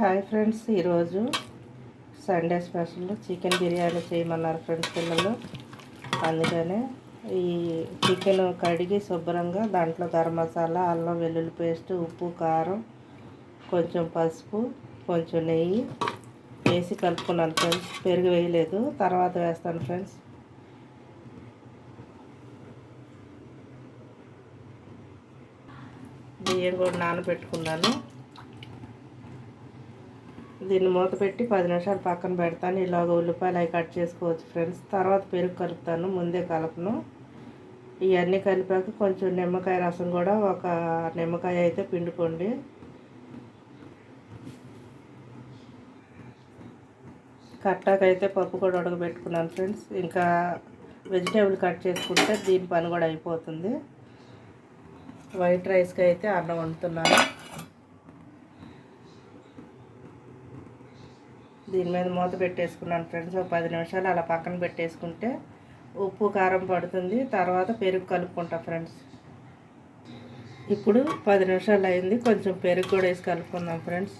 Hi friends ఈరోజు Sunday special. Chicken biryani చేయమన్నారు friends పిల్లలు. అందుకనే ఈ చికెన్ కడిగి శుభ్రంగా దాంట్లో గరం మసాలా అల్లం వెల్లుల్లి పేస్ట్ ఉప్పు కారం కొంచెం పసుపు కొంచెం నెయ్యి వేసి కలుపుకున్నాను ఫ్రెండ్స్. పెరుగు వేయలేదు తర్వాత వేస్తాను ఫ్రెండ్స్. బియ్యం కూడా నానబెట్టుకున్నాను. దీన్ని మూత పెట్టి పది నిమిషాలు పక్కన పెడతాను. ఇలాగ ఉల్లిపాయలు అవి కట్ చేసుకోవచ్చు ఫ్రెండ్స్. తర్వాత పెరుగు కలుపుతాను ముందే కలపను. ఇవన్నీ కలిపాక కొంచెం నిమ్మకాయ రసం కూడా ఒక నిమ్మకాయ అయితే పిండుకోండి. కట్టాకైతే పప్పు కూడా ఉడకబెట్టుకున్నాను ఫ్రెండ్స్. ఇంకా వెజిటేబుల్ కట్ చేసుకుంటే దీని పని కూడా అయిపోతుంది. వైట్ రైస్కి అయితే అన్నం వండుతున్నాను. దీని మీద మూత పెట్టేసుకున్నాను ఫ్రెండ్స్. ఒక పది నిమిషాలు అలా పక్కన పెట్టేసుకుంటే ఉప్పు కారం పడుతుంది. తర్వాత పెరుగు కలుపుకుంటా ఫ్రెండ్స్. ఇప్పుడు పది నిమిషాలు అయింది. కొంచెం పెరుగు కూడా వేసి కలుపుకుందాం ఫ్రెండ్స్.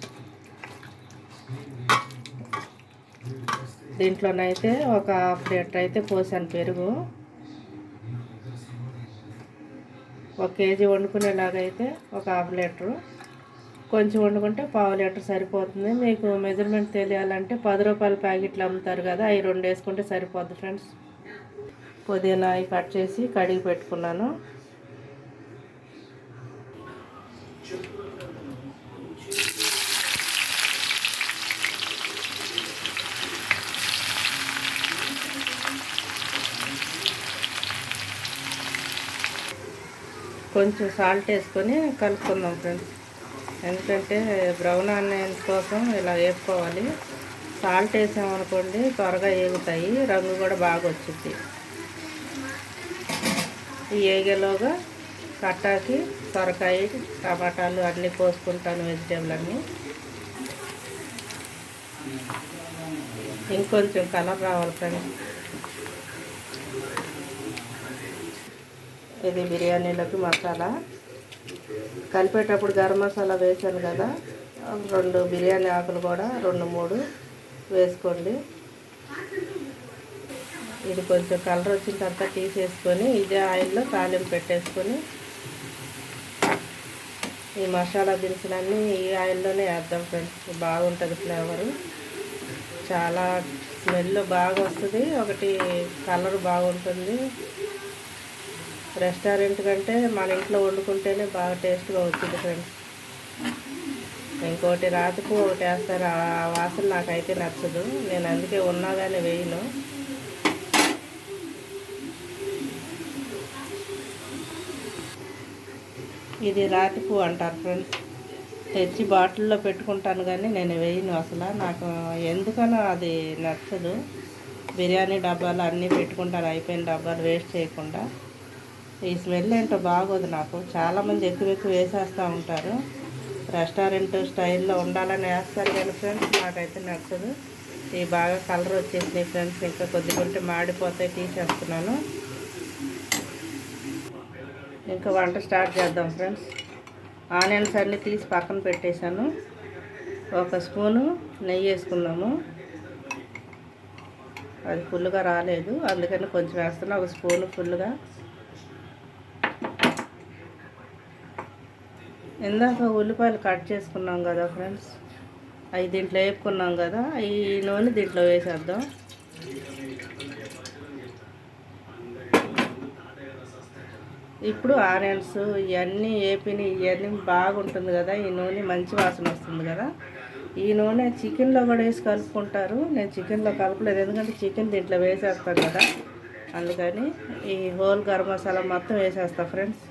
దీంట్లోనైతే ఒక హాఫ్ లీటర్ అయితే పోసాను పెరుగు. ఒక కేజీ వండుకునేలాగైతే ఒక హాఫ్ లీటరు. కొంచెం వండుకుంటే పావు లీటర్ సరిపోతుంది. మీకు మెజర్మెంట్ తెలియాలంటే పది రూపాయల ప్యాకెట్లు అమ్ముతారు కదా అవి రెండు వేసుకుంటే సరిపోద్ది ఫ్రెండ్స్. పుదీనా అవి కట్ చేసి కడిగి పెట్టుకున్నాను. కొంచెం సాల్ట్ వేసుకొని కలుపుకుందాం ఫ్రెండ్స్. ఎందుకంటే బ్రౌన్ ఆనియన్స్ కోసం ఇలా వేసుకోవాలి. సాల్ట్ వేసామనుకోండి త్వరగా ఏగుతాయి. రంగు కూడా బాగా వచ్చింది ఈ ఏగేలోగా కట్టాకి సొరకాయ టమాటాలు అన్నీ కోసుకుంటాను వెజిటేబుల్ అన్నీ. ఇంకొంచెం కలర్ రావాలి ఫ్రెండ్స్. ఇది బిర్యానీలోకి మసాలా. కలిపేటప్పుడు గరం మసాలా వేసాను కదా. రెండు బిర్యానీ ఆకులు కూడా రెండు మూడు వేసుకోండి. ఇది కొంచెం కలర్ వచ్చిన తర్వాత తీసేసుకొని ఇదే ఆయిల్లో తాలింపు పెట్టేసుకొని ఈ మసాలా దినుసులన్నీ ఈ ఆయిల్లోనే వేద్దాం ఫ్రెండ్స్. బాగుంటుంది ఫ్లేవరు. చాలా స్మెల్ బాగా వస్తుంది. ఒకటి కలర్ బాగుంటుంది. రెస్టారెంట్ కంటే మన ఇంట్లో వండుకుంటేనే బాగా టేస్ట్గా వచ్చింది ఫ్రెండ్స్. ఇంకోటి రాతిపు ఒకటి వేస్తారు. ఆ వాసన నాకైతే నచ్చదు. నేను అందుకే ఉన్నా కానీ వేయను. ఇది రాతిపు అంటారు ఫ్రెండ్స్. తెచ్చి బాటిల్లో పెట్టుకుంటాను కానీ నేను వేయను అసలు. నాకు ఎందుకనో అది నచ్చదు. బిర్యానీ డబ్బాలు అన్నీ పెట్టుకుంటాను. అయిపోయిన డబ్బాలు వేస్ట్ చేయకుండా. ఈ స్మెల్ ఏంటో బాగోదు నాకు. చాలామంది ఎక్కువ ఎక్కువ వేసేస్తూ ఉంటారు. రెస్టారెంట్ స్టైల్లో ఉండాలని వేస్తారు కానీ ఫ్రెండ్స్ నాకైతే నచ్చదు. ఇవి బాగా కలర్ వచ్చేసినాయి ఫ్రెండ్స్ ఇంకా కొద్ది కొద్ది మాడిపోతాయి తీసేస్తున్నాను ఇంకా వంట స్టార్ట్ చేద్దాం ఫ్రెండ్స్. ఆనియన్స్ అన్నీ తీసి పక్కన పెట్టేశాను. ఒక స్పూను నెయ్యి వేసుకున్నాము. అది ఫుల్గా రాలేదు. అందుకని కొంచెం వేస్తున్నా. ఒక స్పూను ఫుల్గా ఇందాక ఉల్లిపాయలు కట్ చేసుకున్నాం కదా ఫ్రెండ్స్. అవి దీంట్లో వేపుకున్నాం కదా ఈ నూనె దీంట్లో వేసేద్దాం. ఇప్పుడు ఆనియన్స్ ఇవన్నీ వేపిని ఇవన్నీ బాగుంటుంది కదా ఈ నూనె మంచి వాసన వస్తుంది కదా. ఈ నూనె చికెన్లో కూడా వేసి కలుపుకుంటారు. నేను చికెన్లో కలపలేదు ఎందుకంటే చికెన్ దీంట్లో వేసేస్తాను కదా. అందుకని ఈ హోల్ గరం మసాలా మొత్తం వేసేస్తా ఫ్రెండ్స్.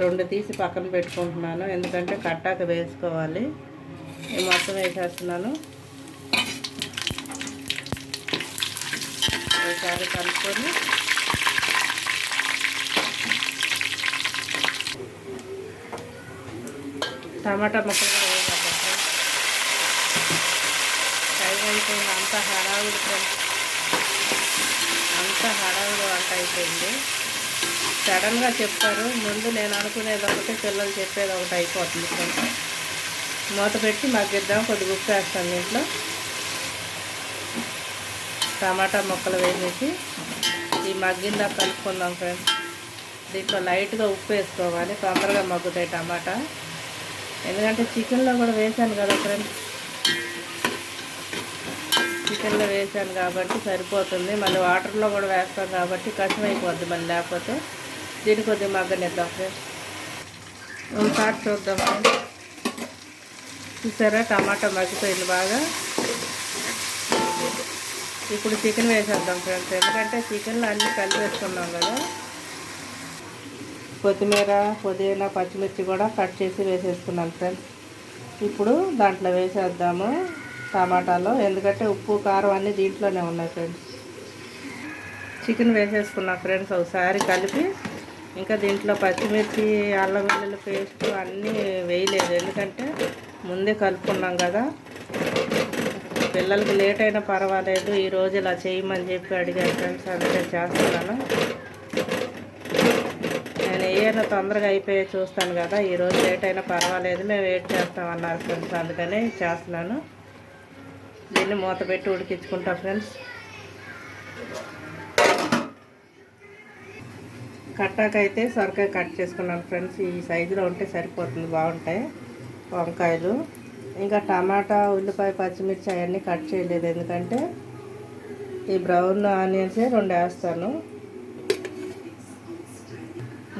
రెండు తీసి పక్కన పెట్టుకుంటున్నాను. ఎందుకంటే కట్టాక వేసుకోవాలి. మొత్తం వేసేస్తున్నాను. ఒకసారి కలుపుకొని టమాటా ముక్కలు టైం అయిపోయింది. అంత హడావుడి అంత హడావుడి వంట అయిపోయింది. సడన్గా చెప్తారు ముందు నేను అనుకునేది ఒకటి పిల్లలు చెప్పేది ఒకటి అయిపోతుంది. కొంచెం మూత పెట్టి మగ్గిద్దాం కొద్దిగా ఉప్పు వేస్తాను దీంట్లో. టమాటా ముక్కలు వేసేసి ఈ మగ్గిందా కలుపుకుందాం ఫ్రెండ్స్. దీంట్లో లైట్గా ఉప్పు వేసుకోవాలి. తొందరగా మగ్గుతాయి టమాటా. ఎందుకంటే చికెన్లో కూడా వేసాను కదా ఫ్రెండ్స్. చికెన్లో వేసాను కాబట్టి సరిపోతుంది. మళ్ళీ వాటర్లో కూడా వేస్తాం కాబట్టి కష్టం అయిపోద్ది మళ్ళీ లేకపోతే. దీన్ని కొద్దిగా మగ్గనిద్దాం ఫ్రెండ్స్ ఒకసారి చూద్దాం. ఫ్రెండ్స్ చూసారా? టమాటా మగ్గిపోయింది బాగా. ఇప్పుడు చికెన్ వేసేద్దాం ఫ్రెండ్స్. ఎందుకంటే చికెన్లో అన్నీ కలిపేసుకున్నాం కదా. కొత్తిమీర పుదీనా పచ్చిమిర్చి కూడా కట్ చేసి వేసేసుకున్నాను ఫ్రెండ్స్. ఇప్పుడు దాంట్లో వేసేద్దాము టమాటాలో. ఎందుకంటే ఉప్పు కారం అన్నీ దీంట్లోనే ఉన్నాయి ఫ్రెండ్స్. చికెన్ వేసేసుకున్నాం ఫ్రెండ్స్. ఒకసారి కలిపి ఇంకా దీంట్లో పచ్చిమిర్చి అల్లం వెల్లుల్లి పేస్ట్ అన్నీ వేయలేదు. ఎందుకంటే ముందే కలుపుకున్నాం కదా. పిల్లలకి లేట్ అయినా పర్వాలేదు. ఈరోజు ఇలా చేయమని చెప్పి అడిగాను ఫ్రెండ్స్. అందుకే చేస్తున్నాను. నేను ఏమైనా తొందరగా అయిపోయి చూస్తాను కదా. ఈరోజు లేట్ అయినా పర్వాలేదు. మేము వెయిట్ చేస్తామన్నారు ఫ్రెండ్స్. అందుకనే చేస్తున్నాను. దీన్ని మూత పెట్టి ఉడికించుకుంటాం ఫ్రెండ్స్. కట్టాకైతే సొరకాయ కట్ చేసుకున్నాను ఫ్రెండ్స్. ఈ సైజులో ఉంటే సరిపోతుంది బాగుంటాయి వంకాయలు. ఇంకా టమాటా ఉల్లిపాయ పచ్చిమిర్చి అవన్నీ కట్ చేయలేదు. ఎందుకంటే ఈ బ్రౌన్ ఆనియన్సే రెండు వేస్తాను.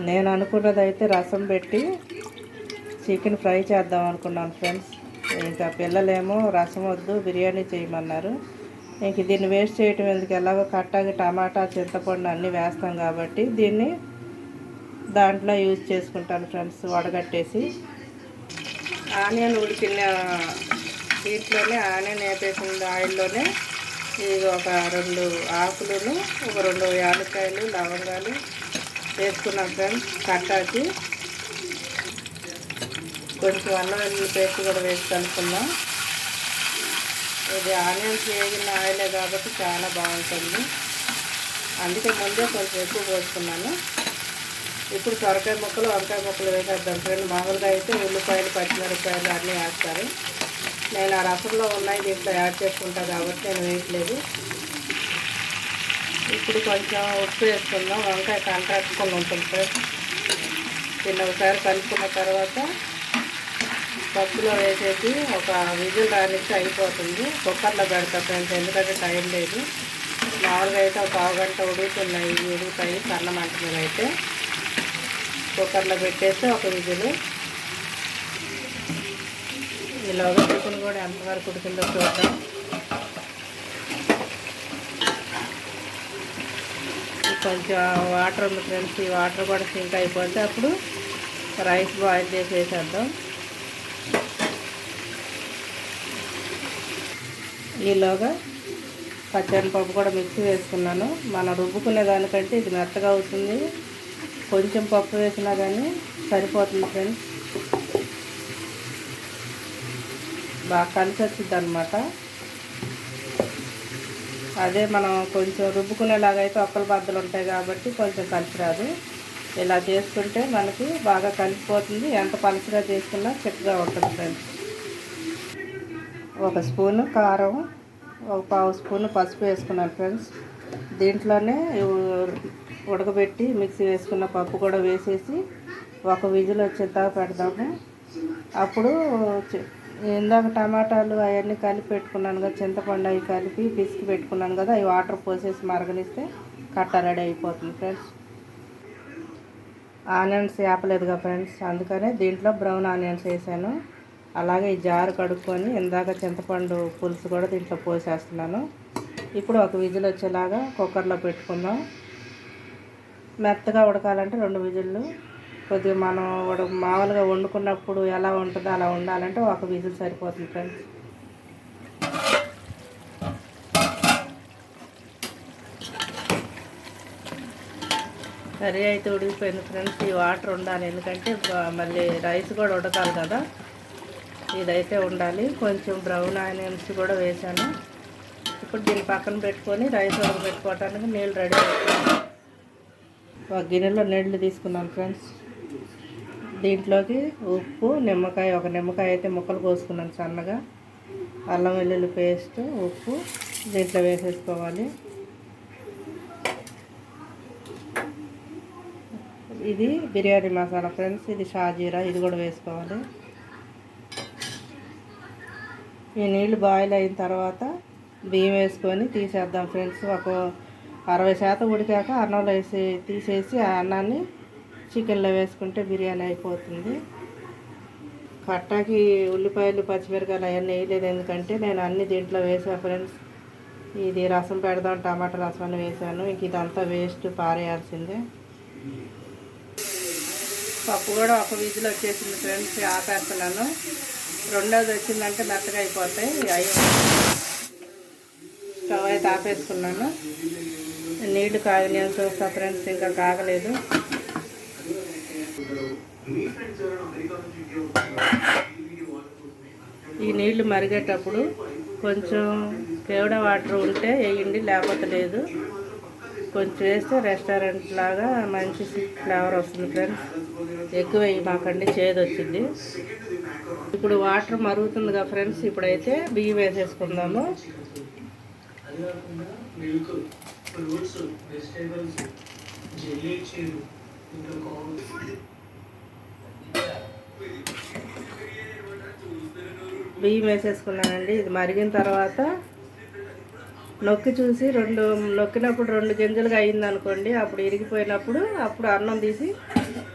నేను అనుకున్నది అయితే రసం పెట్టి చికెన్ ఫ్రై చేద్దాం అనుకున్నాను ఫ్రెండ్స్. ఇంకా పిల్లలేమో రసం వద్దు బిర్యానీ చేయమన్నారు. ఇంక దీన్ని వేస్ట్ చేయటం ఎందుకు? ఎలాగో కట్టాకి టమాటా చింతపండు అన్నీ వేస్తాం కాబట్టి దీన్ని దాంట్లో యూజ్ చేసుకుంటాను ఫ్రెండ్స్ వడగట్టేసి. ఆనియన్ ఉడికిన దీంట్లోనే ఆనియన్ వేపేసిన ఆయిల్లోనే ఇది ఒక రెండు ఆకులను ఒక రెండు యాలకాయలు లవంగాలు వేసుకున్నాం ఫ్రెండ్స్ కట్టాకి. కొంచెం అల్లం వెల్లుల్లి పేస్ట్ కూడా వేసి కలుపుకుందాం. ఇది ఆనియన్స్ వేగిన ఆయిలే కాబట్టి చాలా బాగుంటుంది. అందుకే ముందే కొంచెం ఎక్కువ పోసుకున్నాను. ఇప్పుడు సొరకాయ ముక్కలు వంకాయ ముక్కలు వేసేద్దాం ఫ్రెండ్. మామూలుగా అయితే ఉల్లిపాయలు పచ్చిమిరపాయలు అన్నీ వేస్తారు. నేను ఆ రసంలో ఉన్నాయి దీంట్లో యాడ్ చేసుకుంటా కాబట్టి నేను వేయట్లేదు. ఇప్పుడు కొంచెం ఉప్పు వేసుకుందాం. వంకాయ కంటాడుకొని ఉంటుంది ఫ్రెండ్. దీన్ని ఒకసారి కలుపుకున్న తర్వాత పప్పులో వేసేసి ఒక విజిల్ రానిస్తే అయిపోతుంది. కుక్కర్లో పెడతా ఫ్రెండ్స్ ఎందుకంటే టైం లేదు. మామూలుగా అయితే ఒక పావు గంట ఉడుకుతున్నాయి ఉడుకుతాయి సన్న మంట మీద అయితే. కుక్కర్లో పెట్టేసి ఒక విజులు. ఇలాగా చికెన్ కూడా ఎంతవరకు ఉడికిందో చూద్దాం. కొంచెం వాటర్ ఉంది ఫ్రెండ్స్ ఈ వాటర్ కూడా సింక్ అయిపోతే అప్పుడు రైస్ బాయిల్ చేసేసేద్దాం. ఈలోగా పచ్చనిపప్పు కూడా మిక్సీ వేసుకున్నాను. మనం రుబ్బుకునే దానికంటే ఇది మెత్తగా అవుతుంది. కొంచెం పప్పు వేసినా కానీ సరిపోతుంది ఫ్రెండ్స్. బాగా కలిసి వచ్చింది అనమాట అదే మనం కొంచెం రుబ్బుకునేలాగా అయితే ఒక్కల బద్దలు ఉంటాయి కాబట్టి కొంచెం కలిసి రాదు ఇలా చేసుకుంటే మనకి బాగా కలిసిపోతుంది. ఎంత పలుచగా చేసుకున్నా చక్కగా ఉంటుంది ఫ్రెండ్స్. ఒక స్పూను కారం ఒక పావు స్పూన్ పసుపు వేసుకున్నాను ఫ్రెండ్స్. దీంట్లోనే ఉడకబెట్టి మిక్సీ వేసుకున్న పప్పు కూడా వేసేసి ఒక విజిల్ వచ్చేదాకా పెడదాము. అప్పుడు ఇందాక టమాటాలు అవన్నీ కలిపి పెట్టుకున్నాను కదా చింతపండు అవి కలిపి పిసికి పెట్టుకున్నాను కదా అవి వాటర్ పోసేసి మరగనిస్తే కట్ట రెడీ అయిపోతుంది ఫ్రెండ్స్. ఆనియన్స్ వేపలేదుగా ఫ్రెండ్స్ అందుకనే దీంట్లో బ్రౌన్ ఆనియన్స్ వేసాను. అలాగే ఈ జారు కడుక్కొని ఇందాక చింతపండు పులుసు కూడా దీంట్లో పోసేస్తున్నాను. ఇప్పుడు ఒక విజిల్ వచ్చేలాగా కుక్కర్లో పెట్టుకుందాం. మెత్తగా ఉడకాలంటే రెండు విజిల్లు కొద్దిగా మనం ఉడ మామూలుగా వండుకున్నప్పుడు ఎలా ఉంటుందో అలా ఉండాలంటే ఒక విజిల్ సరిపోతుంది ఫ్రెండ్స్. కర్రీ అయితే ఉడికిపోయింది ఫ్రెండ్స్. ఈ వాటర్ ఉండాలి ఎందుకంటే మళ్ళీ రైస్ కూడా ఉడకాలి కదా. ఇదైతే ఉండాలి. కొంచెం బ్రౌన్ ఆనియన్స్ కూడా వేసాను. ఇప్పుడు దీన్ని పక్కన పెట్టుకొని రైస్ పెట్టుకోవటానికి నీళ్ళు రెడీ ఒక గిన్నెలో నీళ్ళు తీసుకున్నాను ఫ్రెండ్స్ దీంట్లోకి ఉప్పు నిమ్మకాయ ఒక నిమ్మకాయ అయితే ముక్కలు కోసుకున్నాను సన్నగా. అల్లం వెల్లుల్లి పేస్ట్ ఉప్పు దీంట్లో వేసేసుకోవాలి. ఇది బిర్యానీ మసాలా ఫ్రెండ్స్ ఇది షాజీరా ఇది కూడా వేసుకోవాలి. ఈ నీళ్ళు బాయిల్ అయిన తర్వాత బియ్యం వేసుకొని తీసేద్దాం ఫ్రెండ్స్. ఒక అరవై శాతం ఉడికాక అన్నంలో వేసి తీసేసి ఆ అన్నాన్ని చికెన్లో వేసుకుంటే బిర్యానీ అయిపోతుంది. కట్టాకి ఉల్లిపాయలు పచ్చిమిరకాయలు అవన్నీ వేయలేదు. ఎందుకంటే నేను అన్ని దీంట్లో వేసా ఫ్రెండ్స్. ఇది రసం పెడదాం టమాటా రసం అని వేసాను. ఇంక ఇదంతా వేస్ట్ పారేయాల్సిందే. పప్పు కూడా ఒక విజిల్ వచ్చేసింది ఫ్రెండ్స్ ఆపేస్తున్నాను. రెండోది వచ్చిందంటే మెత్తగా అయిపోతాయి. అయ్యో. స్టవ్ అయితే ఆపేసుకున్నాను. నీళ్ళు కాగలేదు చూస్తా ఫ్రెండ్స్ ఇంకా కాగలేదు. ఈ నీళ్ళు మరిగేటప్పుడు కొంచెం కేవడ వాటర్ ఉంటే వేయండి లేకపోతే లేదు. కొంచెం వేస్తే రెస్టారెంట్ లాగా మంచి ఫ్లేవర్ వస్తుంది ఫ్రెండ్స్. ఎక్కువ మాకండి చేదు వచ్చింది. ఇప్పుడు వాటర్ మరుగుతుందిగా ఫ్రెండ్స్. ఇప్పుడైతే బియ్యం వేసేసుకుందాము. బియ్యం వేసేసుకున్నానండి. ఇది మరిగిన తర్వాత నొక్కి చూసి రెండు నొక్కినప్పుడు రెండు గింజలుగా అయింది అనుకోండి అప్పుడు ఇరిగిపోయినప్పుడు అప్పుడు అన్నం తీసి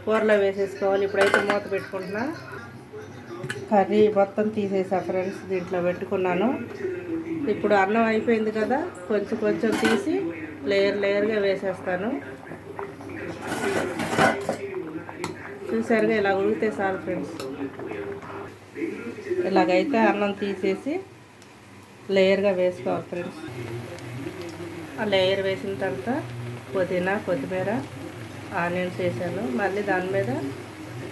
కూరలో వేసేసుకోవాలి. ఇప్పుడైతే మూత పెట్టుకుంటున్నా. కర్రీ మొత్తం తీసేసా ఫ్రెండ్స్ దీంట్లో పెట్టుకున్నాను. ఇప్పుడు అన్నం అయిపోయింది కదా కొంచెం కొంచెం తీసి లేయర్ లేయర్గా వేసేస్తాను. చూసారుగా ఇలా ఉడిగితే చాలు ఫ్రెండ్స్. ఇలాగైతే అన్నం తీసేసి లేయర్గా వేసుకోవాలి ఫ్రెండ్స్. ఆ లేయర్ వేసిన తర్వాత పుదీనా కొత్తిమీర ఆనియన్స్ వేసాను. మళ్ళీ దాని మీద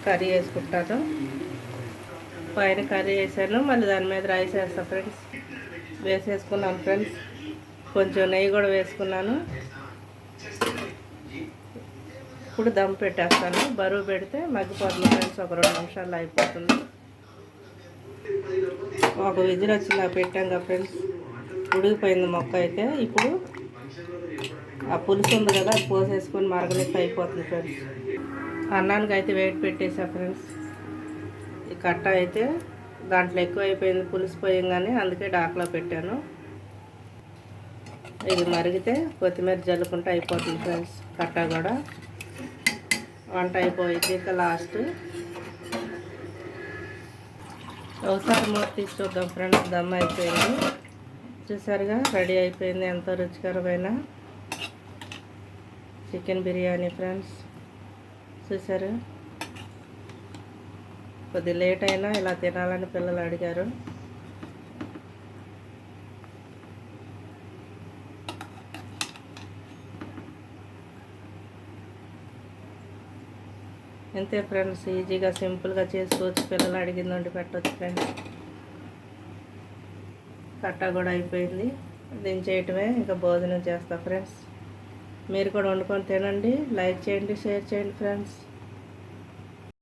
కర్రీ వేసుకుంటాను. పైన కర్రీ వేసాను. మళ్ళీ దాని మీద రైస్ వేస్తాను ఫ్రెండ్స్. వేసేసుకున్నాను ఫ్రెండ్స్. కొంచెం నెయ్యి కూడా వేసుకున్నాను. ఇప్పుడు దమ్ పెట్టేస్తాను. బరువు పెడితే మగ్గిపోతుంది ఫ్రెండ్స్. ఒక రెండు నిమిషాల్లో అయిపోతుంది. ఒక విజిల్ వచ్చిందా పెట్టాం కదా ఫ్రెండ్స్. ఉడికిపోయింది మొక్క అయితే. ఇప్పుడు ఆ పులుసు ఉంది కదా పోసేసుకొని మరగలిప్పి అయిపోతుంది ఫ్రెండ్స్. అన్నానికి అయితే వెయిట్ పెట్టేసా ఫ్రెండ్స్. ఈ కట్ట అయితే దాంట్లో ఎక్కువ అయిపోయింది పులుసు పోయంగానే అందుకే డాక్లో పెట్టాను. ఇది మరిగితే కొత్తిమీర జల్లుకుంటే అయిపోతుంది ఫ్రెండ్స్ కట్ట కూడా. వంట అయిపోయింది ఇంకా లాస్ట్. ఒకసారి మూత తీసి చూద్దాం ఫ్రెండ్స్ దమ్ అయిపోయింది. చూసారుగా రెడీ అయిపోయింది. ఎంతో రుచికరమైన చికెన్ బిర్యానీ ఫ్రెండ్స్. చూసారు? కొద్ది లేట్ అయినా ఇలా తినాలని పిల్లలు అడిగారు. అంతే ఫ్రెండ్స్ ఈజీగా సింపుల్గా చేసుకోవచ్చు. పిల్లలు అడిగింది వండి పెట్టవచ్చు ఫ్రెండ్స్. కట్ట కూడా అయిపోయింది. దించేయటమే ఇంకా భోజనం చేస్తా ఫ్రెండ్స్. మీరు కూడా వండుకొని తినండి. లైక్ చేయండి షేర్ చేయండి ఫ్రెండ్స్.